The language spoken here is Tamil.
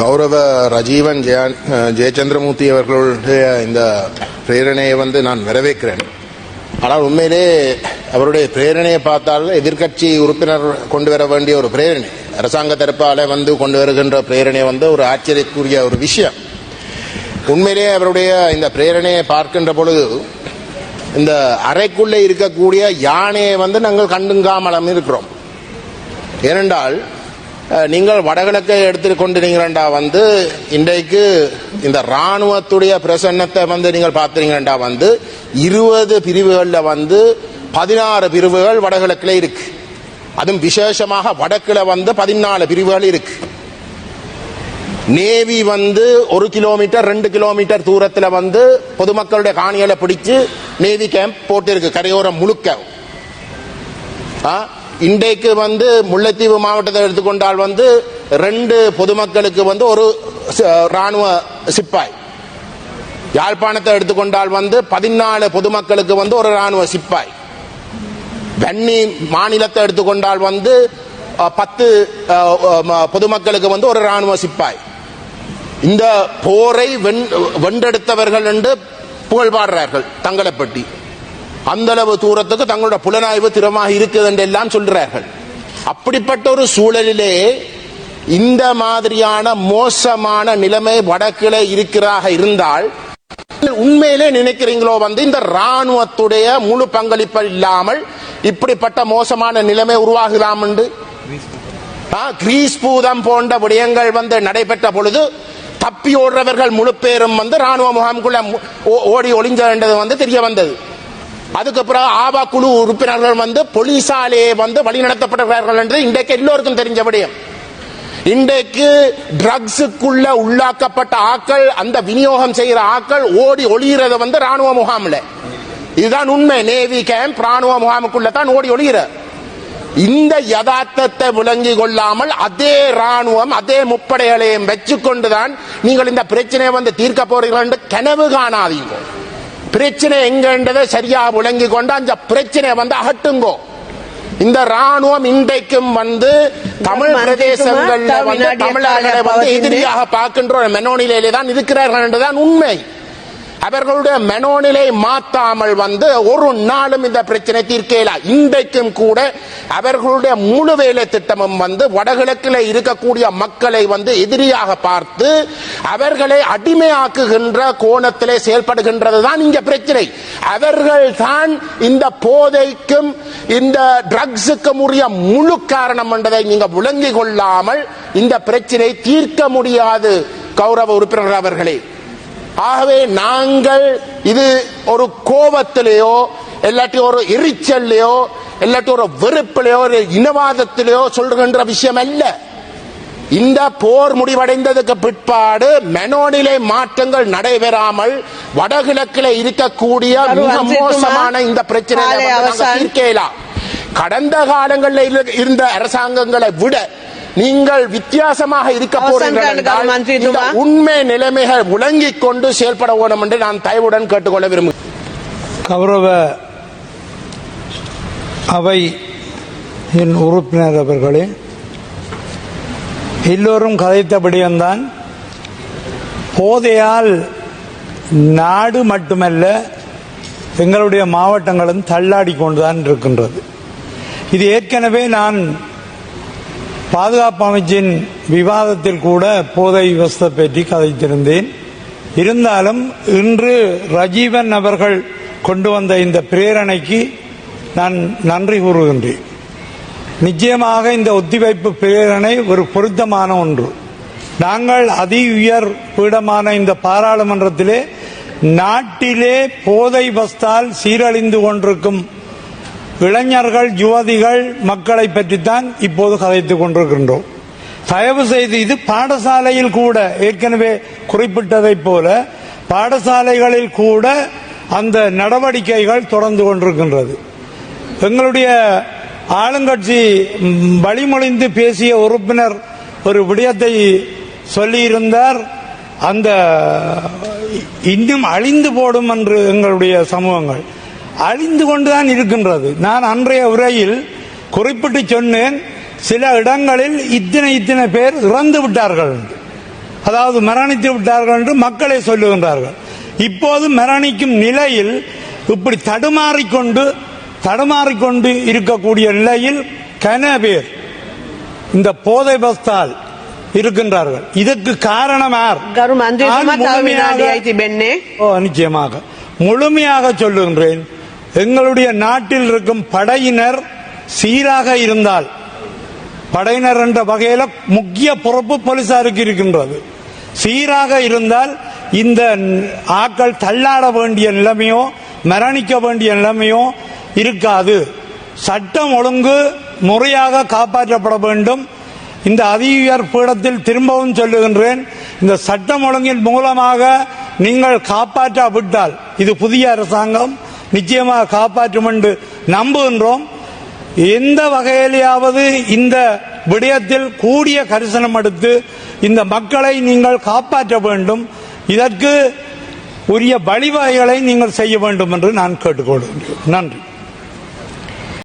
கௌரவ ரஜீவன் ஜெயா ஜெயச்சந்திரமூர்த்தி அவர்களுடைய இந்த பிரேரணையை வந்து நான் வரவேற்கிறேன். ஆனால் உண்மையிலே அவருடைய பிரேரணையை பார்த்தால் எதிர்க்கட்சி உறுப்பினர் கொண்டு வர வேண்டிய ஒரு பிரேரணை அரசாங்க தரப்பால வந்து கொண்டு வருகின்ற பிரேரணை வந்து ஒரு ஆச்சரியக்குரிய ஒரு விஷயம். உண்மையிலே அவருடைய இந்த பிரேரணையை பார்க்கின்ற பொழுது இந்த அறைக்குள்ளே இருக்கக்கூடிய யானையை வந்து நாங்கள் கண்டுங்காமலும் இருக்கிறோம். ஏனென்றால் நீங்கள் வடகிழக்கை எடுத்துக்கொண்டிருக்கிறண்டா வந்து இன்றைக்கு இந்த ராணுவத்துடைய பிரசன்னத்தை வந்து நீங்கள் பார்த்தீங்கன்னா வந்து இருபது பிரிவுகளில் வந்து பதினாறு பிரிவுகள் வடகிழக்கில் இருக்கு. அதுவும் விசேஷமாக வடக்கில் வந்து பதினாலு பிரிவுகள் இருக்கு. நேவி வந்து ஒரு கிலோமீட்டர் ரெண்டு கிலோமீட்டர் தூரத்தில் வந்து பொதுமக்களுடைய காணிகளை பிடிச்சு நேவி கேம்ப் போட்டிருக்கு கரையோரம் முழுக்க. ஆ, இன்றைக்கு வந்து முல்லைத்தீவு மாவட்டத்தை எடுத்துக்கொண்டால் வந்து ரெண்டு பொதுமக்களுக்கு வந்து ஒரு ராணுவ சிப்பாய். யாழ்ப்பாணத்தை எடுத்துக்கொண்டால் வந்து பதினாலு பொதுமக்களுக்கு வந்து ஒரு ராணுவ சிப்பாய். வன்னி மாநிலத்தை எடுத்துக்கொண்டால் வந்து பத்து பொதுமக்களுக்கு வந்து ஒரு ராணுவ சிப்பாய். இந்த போரை வென்- வென்றெடுத்தவர்கள் என்று புகழ்பாடுறார்கள் தங்களை பற்றி அந்த அளவு தூரத்துக்கு தங்களோட புலனாய்வு திறமாக இருக்குது என்று எல்லாம் சொல்கிறார்கள். அப்படிப்பட்ட ஒரு சூழலிலே இந்த மாதிரியான மோசமான நிலைமை வடக்கிலே இருக்கிறாக இருந்தால் உண்மையிலே நினைக்கிறீங்களோ வந்து இந்த ராணுவத்துடைய முழு பங்களிப்பு இல்லாமல் இப்படிப்பட்ட மோசமான நிலைமை உருவாகலாம் என்று? ஆ, கிரீஸ் பூதம் போன்ற விடயங்கள் வந்து நடைபெற்ற பொழுது தப்பி ஓடுறவர்கள் முழு பேரும் வந்து ராணுவ முகாமுக்குள்ள ஓடி ஓ- ஓடி வந்து தெரிய வந்தது. அதுக்கப்புறம் ஆபா குழு உறுப்பினர்கள் வந்து போலீசாலே வந்து வழிநடத்தப்படுகிறார்கள் என்று இன்றைக்கு எல்லோருக்கும் தெரிஞ்ச விடயம். இன்றைக்கு ட்ரக்ஸுக்குள்ள உள்ளாக்கப்பட்ட ஆக்கள் அந்த விநியோகம் செய்கிற ஆக்கள் ஓடி ஒளிகிறது வந்து ராணுவ முகாமில். இதுதான் உண்மை. நேவி கேம்ப் ராணுவ முகாமுக்குள்ள தான் ஓடி ஒளிகிற இந்த யதார்த்தத்தை விளங்கி கொள்ளாமல் அதே ராணுவம் அதே முப்படைகளையும் வச்சுக்கொண்டுதான் நீங்கள் இந்த பிரச்சனையை வந்து தீர்க்க போறீர்கள் என்று கனவு காணாதீங்க. பிரச்சனை எங்கன்றதை சரியா விளங்கி கொண்டு அந்த பிரச்சனையை வந்து அகட்டுங்கோ இந்த ராணுவம் இன்றைக்கும் வந்து தமிழ்? பிரதேசங்கள்ல வந்து தமிழர்களை வந்து. எதிரியாக பார்க்கின்ற ஒரு மெனோனிலையிலே தான் இருக்கிறார்கள் என்றுதான் உண்மை அவர்களுடைய மனோநிலை மாத்தாமல் வந்து ஒரு நாளும் இந்த பிரச்சனை தீர்க்கல இன்றைக்கும் கூட அவர்களுடைய முழு வேலை திட்டமும் வந்து வடகிழக்கில் இருக்கக்கூடிய மக்களை வந்து எதிரியாக பார்த்து அவர்களை அடிமையாக்குகின்ற கோணத்திலே செயல்படுகின்றது தான் இங்க பிரச்சனை. அவர்கள் தான் இந்த போதைக்கும் இந்த ட்ரக்ஸுக்கும் உரிய முழு காரணம் என்றதை நீங்க விளங்கிக் கொள்ளாமல் இந்த பிரச்சனை தீர்க்க முடியாது கௌரவ உறுப்பினர் அவர்களே. ஆகவே நாங்கள் இது ஒரு கோபத்திலேயோ இல்லாட்டி ஒரு எரிச்சல்லையோ இல்லாட்டி ஒரு வெறுப்பிலையோ ஒரு இனவாதத்திலேயோ சொல்கின்ற விஷயம் அல்ல இந்த போர் முடிவடைந்ததுக்கு பிற்பாடு மெனோனிலை மாற்றங்கள் நடைபெறாமல் வடகிழக்கில் இருக்கக்கூடிய மிக மோசமான இந்த பிரச்சனை. தீர்க்கலாம் கடந்த காலங்களில் இரு- இருந்த அரசாங்கங்களை விட நீங்கள் வித்தியாசமாக இருக்க. இந்த உண்மை நிலைமைகள் விளங்கிக் கொண்டு செயல்பட வேண்டும் என்று நான் தயவுடன் கேட்டுக்கொள்ள விரும்புகிறேன் கௌரவ அவை என் உறுப்பினர் அவர்களே எல்லோரும் கதைத்தபடியம்தான் போதையால் நாடு மட்டுமல்ல எங்களுடைய மாவட்டங்களும் தள்ளாடி கொண்டுதான் இருக்கின்றது இது ஏற்கனவே நான் பாதுகாப்பு அமைச்சின் விவாதத்தில் கூட போதை விவஸ்தை பற்றி கதைத்திருந்தேன். இருந்தாலும் இன்று ரஜீவன் அவர்கள் கொண்டு வந்த இந்த பிரேரணைக்கு நான் நன்றி கூறுகின்றேன். நிச்சயமாக இந்த ஒத்திவைப்பு பிரேரணை ஒரு பொருத்தமான ஒன்று. நாங்கள் அதி உயர் பீடமான இந்த பாராளுமன்றத்திலே நாட்டிலே போதை வஸ்தால் சீரழிந்து கொண்டிருக்கும் இளைஞர்கள் யுவதிகள் மக்களை பற்றித்தான் இப்போது கதைத்துக் கொண்டிருக்கின்றோம். தயவு செய்து இது பாடசாலையில் கூட ஏற்கனவே குறிப்பிட்டதைப் போல பாடசாலைகளில் கூட அந்த நடவடிக்கைகள் தொடர்ந்து கொண்டிருக்கின்றது. எங்களுடைய ஆளுங்கட்சி வழிமொழிந்து பேசிய உறுப்பினர் ஒரு விடயத்தை சொல்லியிருந்தார். அந்த இன்னும் அழிந்து போடும் என்று எங்களுடைய சமூகங்கள். அழிந்து கொண்டுதான் இருக்கின்றது. நான் அன்றைய உரையில் குறிப்பிட்டு சொன்னேன் சில இடங்களில் இத்தனை இத்தனை பேர் இறந்து விட்டார்கள் அதாவது மரணித்து விட்டார்கள் என்று மக்களை சொல்லுகின்றார்கள். இப்போது மரணிக்கும் நிலையில் இப்படி தடுமாறிக்கொண்டு தடுமாறிக்கொண்டு இருக்கக்கூடிய நிலையில் கன பேர் இந்த போதை பஸ்தால் இருக்கின்றார்கள். இதற்கு காரணமார் நிச்சயமாக. முழுமையாக சொல்லுகின்றேன். எங்களுடைய நாட்டில் இருக்கும் படையினர் சீராக இருந்தால் படையினர் என்ற வகையில் முக்கிய பொறுப்பு போலீசாருக்கு இருக்கின்றது. சீராக இருந்தால் இந்த ஆக்கள் தள்ளாட வேண்டிய நிலைமையோ மரணிக்க வேண்டிய நிலைமையோ இருக்காது. சட்டம் ஒழுங்கு முறையாக காப்பாற்றப்பட வேண்டும். இந்த அதிகார் பீடத்தில் திரும்பவும் சொல்லுகின்றேன் இந்த சட்டம் ஒழுங்கின் மூலமாக நீங்கள் காப்பாற்றாவிட்டால் இது புதிய அரசாங்கம் நிச்சயமாக காப்பாற்றும் என்று நம்புகின்றோம். எந்த வகையிலாவது இந்த விடயத்தில் கூடிய கரிசனம் எடுத்து இந்த மக்களை நீங்கள் காப்பாற்ற வேண்டும். இதற்கு உரிய வழிவகைகளை நீங்கள் செய்ய வேண்டும் என்று நான் கேட்டுக்கொள்கிறேன் நன்றி.